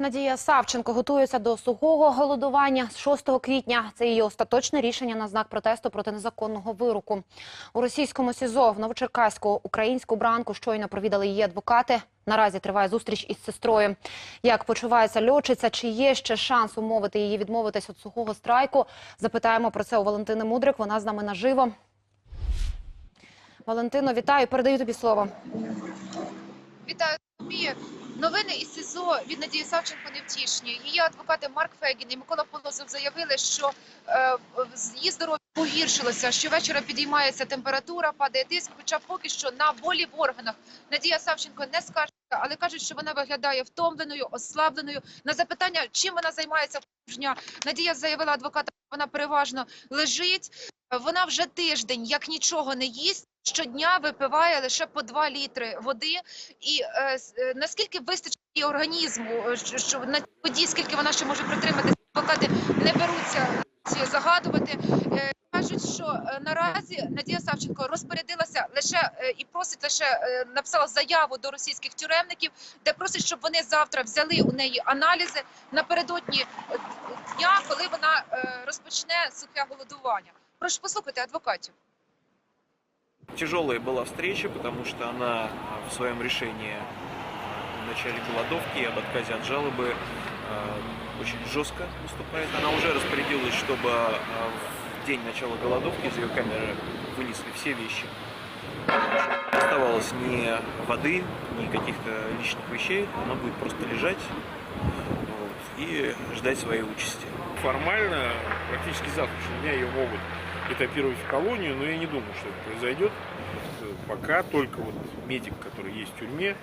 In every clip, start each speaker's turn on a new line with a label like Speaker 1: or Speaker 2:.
Speaker 1: Надія Савченко готується до сухого голодування з 6 квітня. Це її остаточне рішення на знак протесту проти незаконного вироку. У російському СІЗО в Новочеркаську українську бранку щойно провідали її адвокати. Наразі триває зустріч із сестрою. Як почувається льотчиця, чи є ще шанс умовити її відмовитись від сухого страйку? Запитаємо про це у Валентини Мудрик. Вона з нами наживо. Валентино, вітаю. Передаю тобі слово.
Speaker 2: Вітаю. Новини із СІЗО від Надії Савченко невтішні. Її адвокати Марк Фегін і Микола Полозов заявили, що е, її здоров'я погіршилося. Щовечора підіймається температура, падає тиск. Хоча поки що на болі в органах Надія Савченко не скаже, але кажуть, що вона виглядає втомленою, ослабленою. На запитання, чим вона займається дня, Надія заявила адвоката, вона переважно лежить. Вона вже тиждень як нічого не їсть. Щодня випиває лише по 2 літри води, і е, е, наскільки вистачить організму, е, що, на воді, скільки вона ще може протримати, адвокати не беруться загадувати. Е, кажуть, що е, наразі Надія Савченко розпорядилася лише е, і просить лише написала заяву до російських тюремників, де просить, щоб вони завтра взяли у неї аналізи напередодні дня, коли вона розпочне сухе голодування. Прошу послухати адвокатів.
Speaker 3: Тяжелая была встреча, потому что она э, в своем решении э, в начале голодовки об отказе от жалобы э, очень жестко выступает. Она уже распорядилась, чтобы в день начала голодовки из ее камеры вынесли все вещи. Не оставалось ни воды, ни каких-то личных вещей. Она будет просто лежать вот, и ждать своей участи.
Speaker 4: Формально, практически с завтрашнего дня ее могут этапировать в колонию, но я не думаю, что это произойдет. Э, Пока только вот медик, который есть в тюрьме,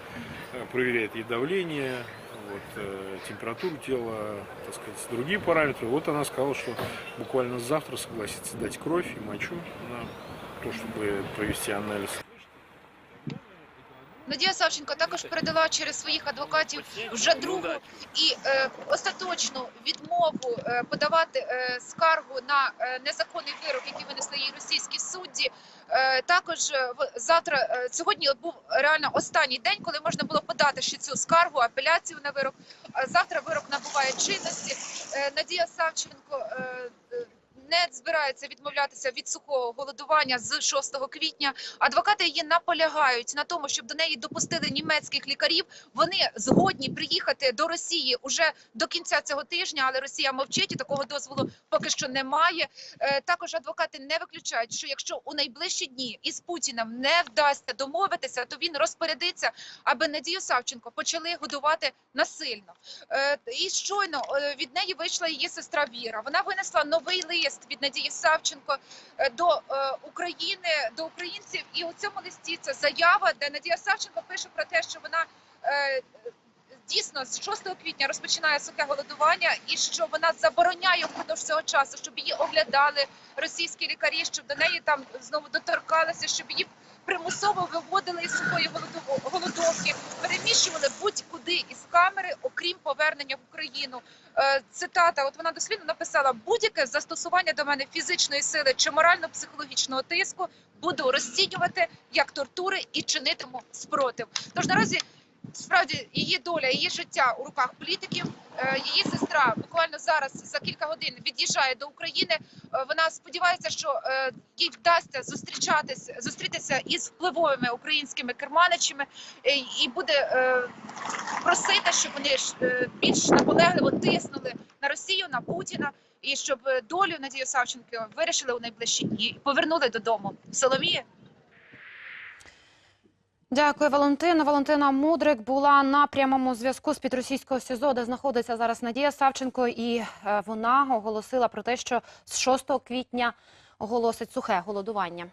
Speaker 4: э, проверяет ей давление, вот, э, температуру тела, так сказать, другие параметры. Вот она сказала, что буквально завтра согласится дать кровь и мочу на то, чтобы провести анализ.
Speaker 2: Надія Савченко також передала через своїх адвокатів вже другу і е, остаточну відмову е, подавати е, скаргу на е, незаконний вирок, який винесли їй російські судді. Е, також е, в- завтра е, сьогодні був реально останній день, коли можна було подати ще цю скаргу, апеляцію на вирок. А завтра вирок набуває чинності. Е, Надія Савченко. е, Не збирається відмовлятися від сухого голодування з 6 квітня. Адвокати її наполягають на тому, щоб до неї допустили німецьких лікарів. Вони згодні приїхати до Росії уже до кінця цього тижня, але Росія мовчить і такого дозволу поки що немає. Е, Також адвокати не виключають, що якщо у найближчі дні із Путіним не вдасться домовитися, то він розпорядиться, аби Надію Савченко почали годувати насильно. Е, І щойно е, від неї вийшла її сестра Віра. Вона винесла новий лист від Надії Савченко е, до е, України, до українців. І у цьому листі це заява, де Надія Савченко пише про те, що вона е, дійсно з 6 квітня розпочинає сухе голодування, і що вона забороняє впродовж цього часу, щоб її оглядали російські лікарі, щоб до неї там знову доторкалися, щоб її примусово виводили із сухої голодовки, камери, окрім повернення в Україну. Е, Цитата: от вона дослідно написала: будь-яке застосування до мене фізичної сили чи морально-психологічного тиску буду розцінювати як тортури і чинитиму спротив. Тож наразі справді її доля, її життя у руках політиків. Е, Її сестра буквально зараз за кілька годин від'їжджає до України. Е, Вона сподівається, що е, їй вдасться зустрічатися зустрітися із впливовими українськими керманичами і буде просити, щоб вони більш наполегливо тиснули на Росію, на Путіна, і щоб долю Надії Савченко вирішили у найближчі дні повернули додому. Соломія.
Speaker 1: Дякую, Валентина. Валентина Мудрик була на прямому зв'язку з підросійського СІЗО, де знаходиться зараз Надія Савченко, і е, вона оголосила про те, що з 6 квітня оголосить сухе голодування.